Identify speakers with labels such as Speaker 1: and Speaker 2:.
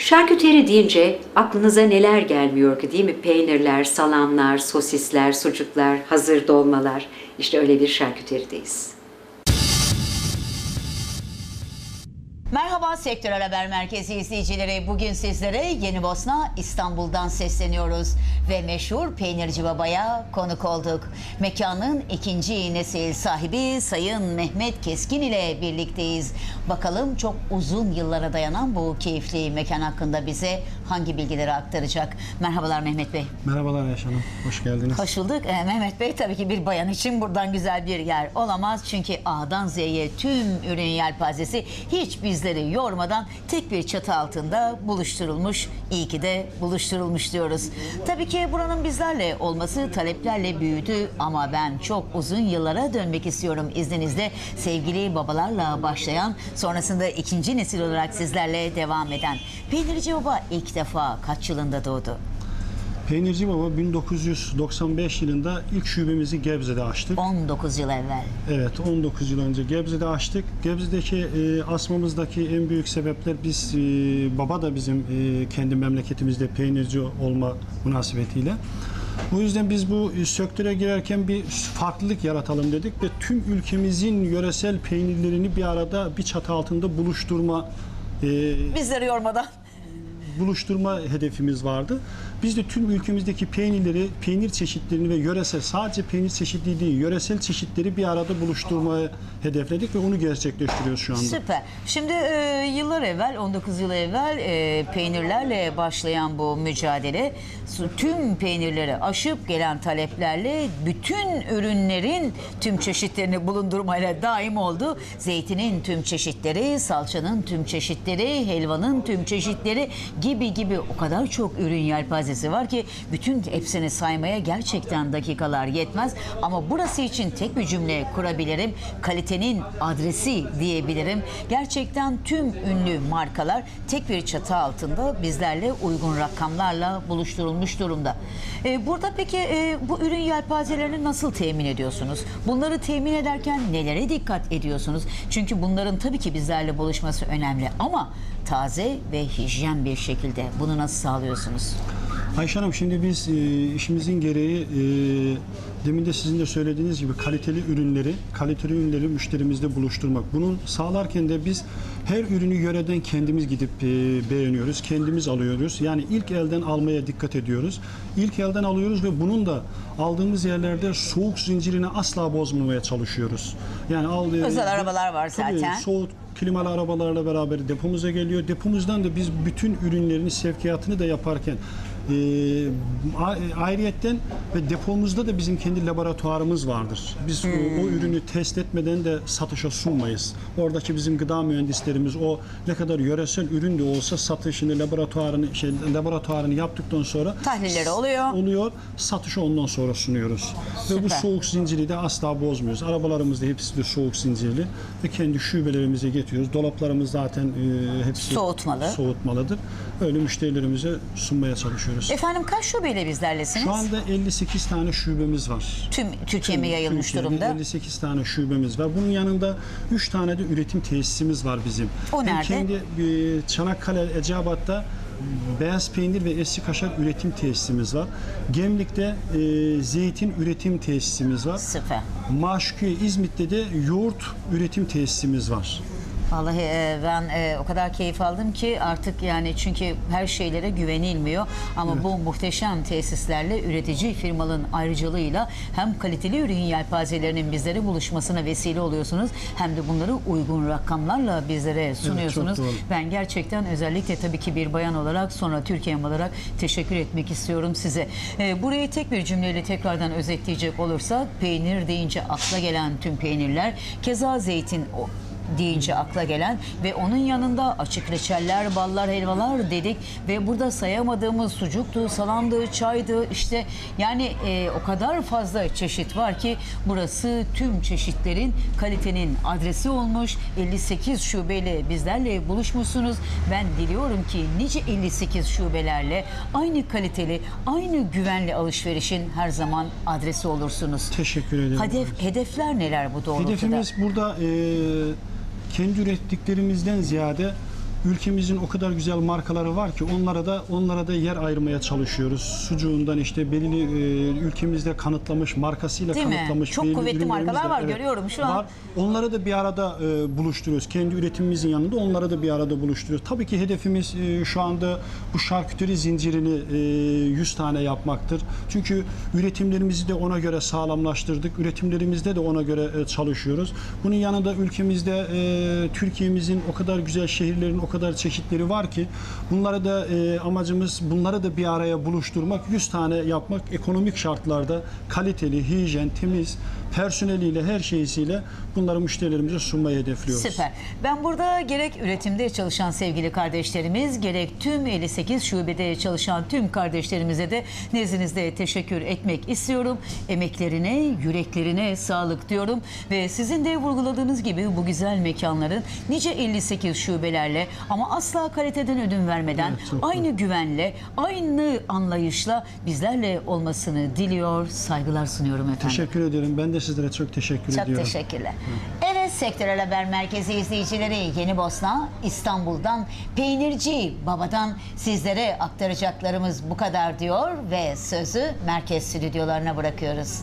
Speaker 1: Şarküteri deyince aklınıza neler gelmiyor ki değil mi? Peynirler, salamlar, sosisler, sucuklar, hazır dolmalar. İşte öyle bir şarküterideyiz.
Speaker 2: Merhaba Sektörel Haber Merkezi izleyicileri. Bugün sizlere Yeni Bosna İstanbul'dan sesleniyoruz ve meşhur Peynirci Baba'ya konuk olduk. Mekanın ikinci nesil sahibi Sayın Mehmet Keskin ile birlikteyiz. Bakalım çok uzun yıllara dayanan bu keyifli mekan hakkında bize hangi bilgileri aktaracak? Merhabalar Mehmet Bey.
Speaker 3: Merhabalar Ayşe Hanım, hoş geldiniz.
Speaker 2: Hoş bulduk. Ee, Mehmet Bey tabii ki bir bayan için buradan güzel bir yer olamaz. Çünkü A'dan Z'ye tüm ürün yelpazesi hiç bizleri yormadan tek bir çatı altında buluşturulmuş. İyi ki de buluşturulmuş diyoruz. Tabii ki buranın bizlerle olması taleplerle büyüdü ama ben çok uzun yıllara dönmek istiyorum izninizle. Sevgili babalarla başlayan sonrasında ikinci nesil olarak sizlerle devam eden. Peynirci Baba ilk defa kaç yılında doğdu?
Speaker 3: Peynirci Baba 1995 yılında ilk şubemizi Gebze'de açtık.
Speaker 2: 19 yıl evvel.
Speaker 3: Evet, 19 yıl önce Gebze'de açtık. Gebze'deki e, asmamızdaki en büyük sebepler biz, e, baba da bizim e, kendi memleketimizde peynirci olma münasebetiyle. Bu yüzden biz bu sektöre girerken bir farklılık yaratalım dedik ve tüm ülkemizin yöresel peynirlerini bir arada bir çatı altında buluşturma e,
Speaker 2: Bizleri yormadan.
Speaker 3: Buluşturma hedefimiz vardı. Biz de tüm ülkemizdeki peynirleri, peynir çeşitlerini ve yöresel, sadece peynir çeşitliliği değil, yöresel çeşitleri bir arada buluşturmayı hedefledik ve onu gerçekleştiriyoruz şu anda.
Speaker 2: Süper. Şimdi e, yıllar evvel, 19 yıl evvel e, peynirlerle başlayan bu mücadele tüm peynirleri aşıp gelen taleplerle bütün ürünlerin tüm çeşitlerini bulundurmayla daim oldu. Zeytinin tüm çeşitleri, salçanın tüm çeşitleri, helvanın tüm çeşitleri gibi gibi o kadar çok ürün yelpazesi var ki bütün hepsini saymaya gerçekten dakikalar yetmez. Ama burası için tek bir cümle kurabilirim. Kalitenin adresi diyebilirim. Gerçekten tüm ünlü markalar tek bir çatı altında bizlerle uygun rakamlarla buluşturulmuş durumda. Ee, burada peki e, bu ürün yelpazelerini nasıl temin ediyorsunuz? Bunları temin ederken nelere dikkat ediyorsunuz? Çünkü bunların tabii ki bizlerle buluşması önemli ama taze ve hijyen bir şekilde bunu nasıl sağlıyorsunuz?
Speaker 3: Ayşe Hanım şimdi biz e, işimizin gereği e, demin de sizin de söylediğiniz gibi kaliteli ürünleri, kaliteli ürünleri müşterimizle buluşturmak. Bunun sağlarken de biz her ürünü yöreden kendimiz gidip e, beğeniyoruz, kendimiz alıyoruz. Yani ilk elden almaya dikkat ediyoruz. İlk elden alıyoruz ve bunun da aldığımız yerlerde soğuk zincirini asla bozmamaya çalışıyoruz. Yani al, e,
Speaker 2: Özel arabalar var
Speaker 3: Tabii,
Speaker 2: zaten.
Speaker 3: soğuk klimalı arabalarla beraber depomuza geliyor. Depomuzdan da biz bütün ürünlerin sevkiyatını da yaparken ayrıyetten ve depomuzda da bizim kendi laboratuvarımız vardır. Biz o, o ürünü test etmeden de satışa sunmayız. Oradaki bizim gıda mühendislerimiz o ne kadar yöresel ürün de olsa satışını, laboratuvarını şey, laboratuvarını yaptıktan sonra
Speaker 2: Tahlilleri oluyor.
Speaker 3: oluyor. Satışı ondan sonra sunuyoruz. Ve bu
Speaker 2: Süper.
Speaker 3: soğuk zinciri de asla bozmuyoruz. Arabalarımız da hepsi de soğuk zincirli ve kendi şubelerimize getiriyoruz. Dolaplarımız zaten e, hepsi
Speaker 2: Soğutmalı.
Speaker 3: soğutmalıdır. Öyle müşterilerimize sunmaya çalışıyoruz.
Speaker 2: Efendim kaç şubeyle bizlerlesiniz?
Speaker 3: Şu anda 58 tane şubemiz var.
Speaker 2: Tüm Türkiye mi yayılmış
Speaker 3: Türkiye'de
Speaker 2: durumda?
Speaker 3: 58 tane şubemiz var. Bunun yanında 3 tane de üretim tesisimiz var bizim.
Speaker 2: O nerede?
Speaker 3: kendi e, Çanakkale, Eceabat'ta beyaz peynir ve eski kaşar üretim tesisimiz var. Gemlik'te e, zeytin üretim tesisimiz var.
Speaker 2: Süper.
Speaker 3: Maşukiye İzmit'te de yoğurt üretim tesisimiz var.
Speaker 2: Vallahi e, ben e, o kadar keyif aldım ki artık yani çünkü her şeylere güvenilmiyor ama bu muhteşem tesislerle üretici firmaların ayrıcalığıyla hem kaliteli ürün yelpazelerinin bizlere buluşmasına vesile oluyorsunuz hem de bunları uygun rakamlarla bizlere sunuyorsunuz.
Speaker 3: doğru.
Speaker 2: ben gerçekten özellikle tabii ki bir bayan olarak sonra Türkiye'm olarak teşekkür etmek istiyorum size. E, burayı tek bir cümleyle tekrardan özetleyecek olursak peynir deyince akla gelen tüm peynirler keza zeytin o deyince akla gelen ve onun yanında açık reçeller, ballar, helvalar dedik ve burada sayamadığımız sucuktu, salamdı, çaydı işte yani e, o kadar fazla çeşit var ki burası tüm çeşitlerin kalitenin adresi olmuş. 58 şubeyle bizlerle buluşmuşsunuz. Ben diliyorum ki nice 58 şubelerle aynı kaliteli, aynı güvenli alışverişin her zaman adresi olursunuz.
Speaker 3: Teşekkür ederim.
Speaker 2: Hedef, hedefler neler bu doğrultuda?
Speaker 3: Hedefimiz burada e, kendi ürettiklerimizden ziyade ülkemizin o kadar güzel markaları var ki onlara da onlara da yer ayırmaya çalışıyoruz. Sucuğundan işte belli e, ülkemizde kanıtlamış markasıyla
Speaker 2: Değil mi?
Speaker 3: kanıtlamış
Speaker 2: Çok
Speaker 3: belli
Speaker 2: kuvvetli
Speaker 3: ürünlerimiz de-
Speaker 2: markalar var, görüyorum şu an.
Speaker 3: Onları da bir arada e, buluşturuyoruz. Kendi üretimimizin yanında onları da bir arada buluşturuyoruz. Tabii ki hedefimiz e, şu anda bu şarküteri zincirini e, 100 tane yapmaktır. Çünkü üretimlerimizi de ona göre sağlamlaştırdık. Üretimlerimizde de ona göre e, çalışıyoruz. Bunun yanında ülkemizde e, Türkiye'mizin o kadar güzel şehirlerin o kadar çeşitleri var ki bunlara da e, amacımız bunları da bir araya buluşturmak, 100 tane yapmak ekonomik şartlarda kaliteli, hijyen, temiz personeliyle her şeysiyle bunları müşterilerimize sunmayı hedefliyoruz.
Speaker 2: Süper. Ben burada gerek üretimde çalışan sevgili kardeşlerimiz, gerek tüm 58 şubede çalışan tüm kardeşlerimize de nezdinizde teşekkür etmek istiyorum. Emeklerine, yüreklerine sağlık diyorum ve sizin de vurguladığınız gibi bu güzel mekanların nice 58 şubelerle ama asla kaliteden ödün vermeden
Speaker 3: Evet, çok
Speaker 2: aynı güvenle, aynı anlayışla bizlerle olmasını diliyor, saygılar sunuyorum efendim.
Speaker 3: Teşekkür ederim. Ben de sizlere çok teşekkür
Speaker 2: Çok
Speaker 3: ediyorum.
Speaker 2: teşekkürler. Evet Sektörel Haber Merkezi izleyicileri Yeni Bosna İstanbul'dan Peynirci Baba'dan sizlere aktaracaklarımız bu kadar diyor ve sözü merkez stüdyolarına bırakıyoruz.